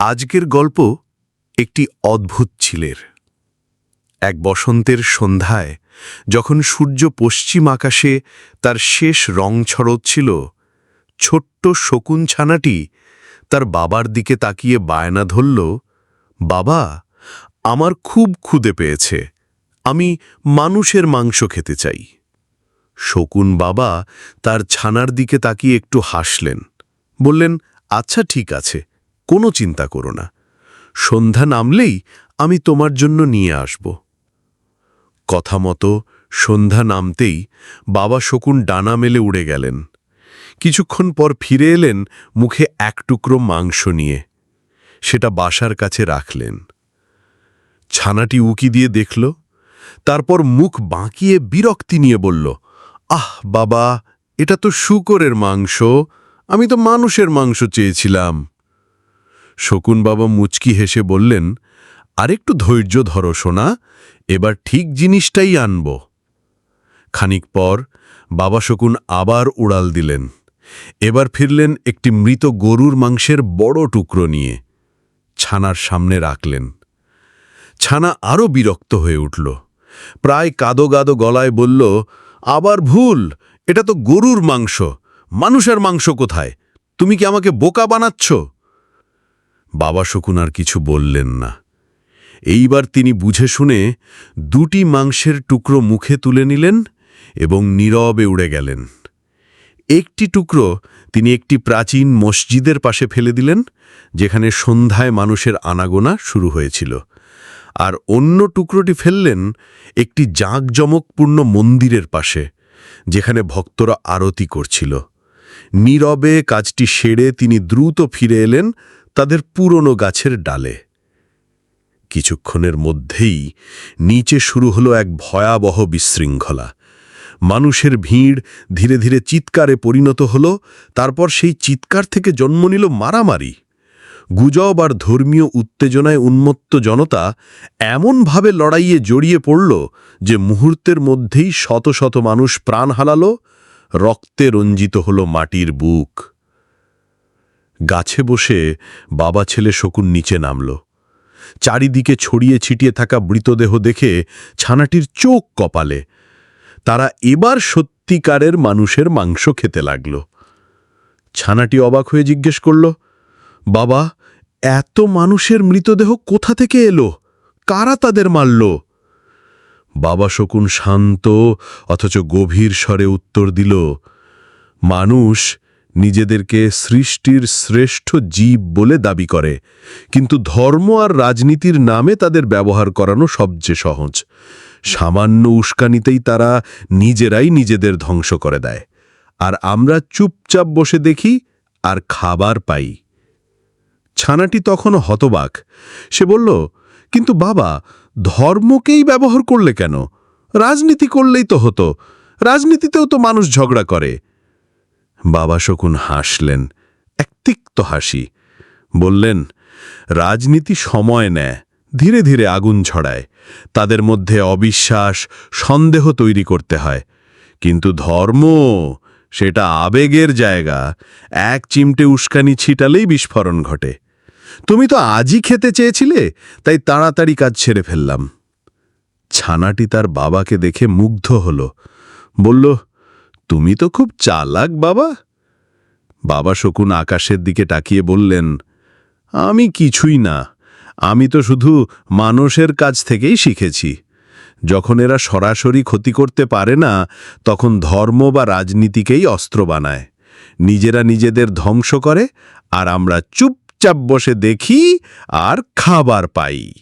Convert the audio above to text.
আজকের গল্প একটি অদ্ভুত ছিলের এক বসন্তের সন্ধ্যায় যখন সূর্য পশ্চিম আকাশে তার শেষ রং ছড়চ্ছিল ছোট্ট শকুন ছানাটি তার বাবার দিকে তাকিয়ে বায়না ধরল, বাবা, আমার খুব ক্ষুদে পেয়েছে, আমি মানুষের মাংস খেতে চাই। শকুন বাবা তার ছানার দিকে তাকিয়ে একটু হাসলেন, বললেন আচ্ছা ঠিক আছে কোনো চিন্তা করো না। সন্ধ্যা নামলেই আমি তোমার জন্য নিয়ে আসব। কথা মতো সন্ধ্যা নামতেই বাবা শকুন ডানা মেলে উড়ে গেলেন। কিছুক্ষণ পর ফিরে এলেন মুখে এক টুকরো মাংস নিয়ে। সেটা বাসার কাছে রাখলেন। ছানাটি উকি দিয়ে দেখল, তারপর মুখ বাঁকিয়ে বিরক্তি নিয়ে বলল, আহ বাবা, এটা তো শুকরের মাংস। আমি তো মানুষের মাংস চেয়েছিলাম। শকুন বাবা মুচকি হেসে বললেন, আরেকটু ধৈর্য ধরো, সোনা, এবার ঠিক জিনিসটাই আনব। খানিক পর বাবা শকুন আবার উড়াল দিলেন। এবার ফিরলেন একটি মৃত গরুর মাংসের বড় টুকরো নিয়ে। ছানার সামনে রাখলেন। ছানা আরও বিরক্ত হয়ে উঠল। প্রায় কাদো গাদো গলায় বলল, আবার ভুল, এটা তো গরুর মাংস। মানুষের মাংস কোথায়? তুমি কি আমাকে বোকা বানাচ্ছ? বাবা শকুন আর কিছু বললেন না। এইবার তিনি বুঝে শুনে দুটি মাংসের টুকরো মুখে তুলে নিলেন এবং নীরবে উড়ে গেলেন। একটি টুকরো তিনি একটি প্রাচীন মসজিদের পাশে ফেলে দিলেন, যেখানে সন্ধ্যায় মানুষের আনাগোনা শুরু হয়েছিল। আর অন্য টুকরোটি ফেললেন একটি জাঁকজমকপূর্ণ মন্দিরের পাশে, যেখানে ভক্তরা আরতি করছিল। নীরবে কাজটি সেরে তিনি দ্রুত ফিরে এলেন তাদের পুরনো গাছের ডালে। কিছুক্ষণের মধ্যেই নিচে শুরু হলো এক ভয়াবহ বিশৃঙ্খলা। মানুষের ভিড় ধীরে ধীরে চিৎকারে পরিণত হল, তারপর সেই চিৎকার থেকে জন্ম নিল মারামারি। গুজব আর ধর্মীয় উত্তেজনায় উন্মত্ত জনতা এমনভাবে লড়াইয়ে জড়িয়ে পড়ল যে মুহূর্তের মধ্যেই শত শত মানুষ প্রাণ হারালো, রক্তে রঞ্জিত হল মাটির বুক। গাছে বসে বাবা ছেলে শকুন নিচে নামল। চারিদিকে ছড়িয়ে ছিটিয়ে থাকা মৃতদেহ দেখে ছানাটির চোখ কপালে। তারা এবার সত্যিকারের মানুষের মাংস খেতে লাগল। ছানাটি অবাক হয়ে জিজ্ঞেস করল, বাবা, এত মানুষের মৃতদেহ কোথা থেকে এলো? কারা তাদের মারল? বাবা শকুন শান্ত, অথচ গভীর স্বরে উত্তর দিল, মানুষ নিজেদেরকে সৃষ্টির শ্রেষ্ঠ জীব বলে দাবি করে। কিন্তু ধর্ম আর রাজনীতির নামে তাদের ব্যবহার করানো সবচেয়ে সহজ। সামান্য উস্কানিতেই তারা নিজেরাই নিজেদের ধ্বংস করে দেয়। আর আমরা চুপচাপ বসে দেখি আর খাবার পাই। ছানাটি তখন হতবাক। সে বলল, কিন্তু বাবা, ধর্মকেই ব্যবহার করলে কেন? রাজনীতি করলেই তো হতো। রাজনীতিতেও তো মানুষ ঝগড়া করে। বাবা শকুন হাসলেন, এক তিক্ত হাসি। বললেন, রাজনীতি সময় নেয়, ধীরে ধীরে আগুন ছড়ায়। তাদের মধ্যে অবিশ্বাস, সন্দেহ তৈরি করতে হয়। কিন্তু ধর্ম, সেটা আবেগের জায়গা। এক চিমটে উস্কানি ছিটালেই বিস্ফোরণ ঘটে। তুমি তো আজই খেতে চেয়েছিলে, তাই তাড়াতাড়ি কাজ ছেড়ে ফেললাম। ছানাটি তার বাবাকে দেখে মুগ্ধ হল। বলল তুমি তো খুব চালাক, বাবা। বাবা শকুন আকাশের দিকে তাকিয়ে বললেন, আমি কিছুই না। আমি তো শুধু মানুষের কাছ থেকেই শিখেছি। যখন এরা সরাসরি ক্ষতি করতে পারে না, তখন ধর্ম বা রাজনীতিকেই অস্ত্র বানায়। নিজেরা নিজেদের ধ্বংস করে, আর আমরা চুপচাপ বসে দেখি আর খাবার পাই।